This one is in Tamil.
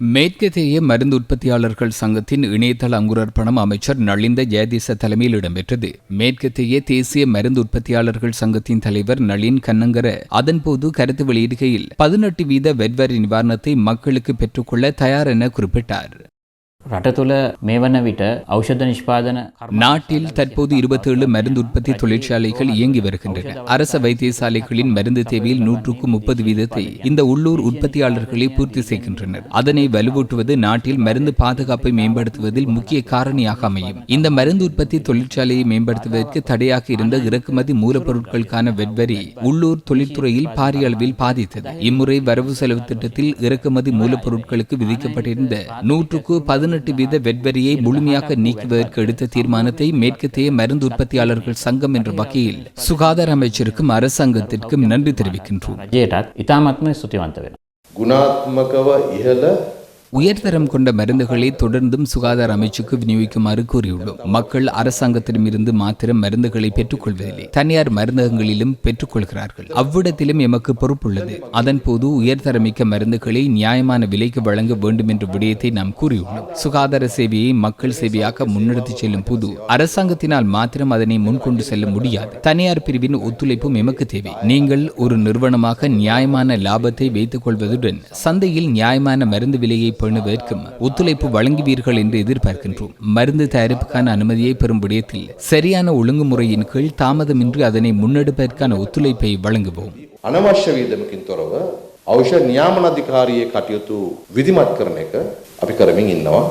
மேற்கத்திய மருந்து உற்பத்தியாளர்கள் சங்கத்தின் இணையதள அங்குரர்ப்பணம் அமைச்சர் நளிந்த ஜெயதீச தலைமையில் இடம்பெற்றது. மேற்கத்திய தேசிய மருந்து உற்பத்தியாளர்கள் சங்கத்தின் தலைவர் நளின் கண்ணங்கர அதன்போது கருத்து வெளியிடுகையில் பதினெட்டு வீத வெட்வரி நிவாரணத்தை மக்களுக்கு பெற்றுக்கொள்ள தயார் என குறிப்பிட்டார். රට තුළ මේ වන විට ඖෂධ නිෂ්පාදන நாட்டில் தற்போது இருபத்தேழு மருந்து உற்பத்தி தொழிற்சாலைகள் இயங்கி வருகின்றன அரச வைத்தியசாலைகளின் மருந்து தேவையில் நூற்றுக்கு முப்பது வீதத்தை இந்த உள்ளூர் உற்பத்தியாளர்களே பூர்த்தி செய்கின்றனர் அதனை வலுவூட்டுவது நாட்டில் மருந்து பாதுகாப்பை மேம்படுத்துவதில் முக்கிய காரணியாக அமையும் இந்த மருந்து உற்பத்தி தொழிற்சாலையை மேம்படுத்துவதற்கு தடையாக இருந்த இறக்குமதி மூலப்பொருட்களுக்கான வெட்வரி உள்ளூர் தொழில்துறையில் பாரிய அளவில் பாதித்தது இம்முறை வரவு செலவு திட்டத்தில் இறக்குமதி மூலப்பொருட்களுக்கு விதிக்கப்பட்டிருந்த நூற்றுக்கு பதினெட்டு பதினெட்டு வீத வெட்வரியை முழுமையாக நீக்குவதற்கு எடுத்த தீர்மானத்தை மேற்கத்தைய மருந்து உற்பத்தியாளர்கள் சங்கம் என்ற வகையில் சுகாதார அமைச்சருக்கும் அரசாங்கத்திற்கும் நன்றி தெரிவிக்கின்றோம். ಗುಣಾತ್ಮಕವ ಇಹಲ உயர்தரம் கொண்ட மருந்துகளை தொடர்ந்தும் சுகாதார அமைச்சுக்கு விநியோகிக்குமாறு கூறியுள்ளோம். மக்கள் அரசாங்கத்திடமிருந்து மாத்திரம் மருந்துகளை பெற்றுக்கொள்வதில்லை. தனியார் மருந்தகங்களிலும் பெற்றுக்கொள்கிறார்கள். அவ்விடத்திலும் எமக்கு பொறுப்புள்ளது. அதன் போது உயர்தரமிக்க மருந்துகளை நியாயமான விலைக்கு வழங்க வேண்டும் என்ற விடயத்தை நாம் கூறியுள்ளோம். சுகாதார சேவையை மக்கள் சேவையாக முன்னெடுத்துச் செல்லும் போது அரசாங்கத்தினால் மாத்திரம் அதனை முன்கொண்டு செல்ல முடியாது. தனியார் பிரிவின் ஒத்துழைப்பும் எமக்கு தேவை. நீங்கள் ஒரு நிறுவனமாக நியாயமான லாபத்தை வைத்துக் கொள்வதுடன் சந்தையில் நியாயமான மருந்து விலையை பேணுவதற்கும் ஒத்துழைப்பு வழங்குவீர்கள் என்று எதிர்பார்க்கின்றோம் மருந்து தயாரிப்புக்கான அனுமதியை பெறும் விடயத்தில் சரியான ஒழுங்குமுறையின் கீழ் தாமதமின்றி அதனை முன்னெடுப்பதற்கான ஒத்துழைப்பை வழங்குவோம் අනවශ්‍ය වීදමකින් තොරව ඖෂධ නියාමන අධිකාරියේ කටයුතු විධිමත් කරන එක අපි කරමින් ඉන්නවා.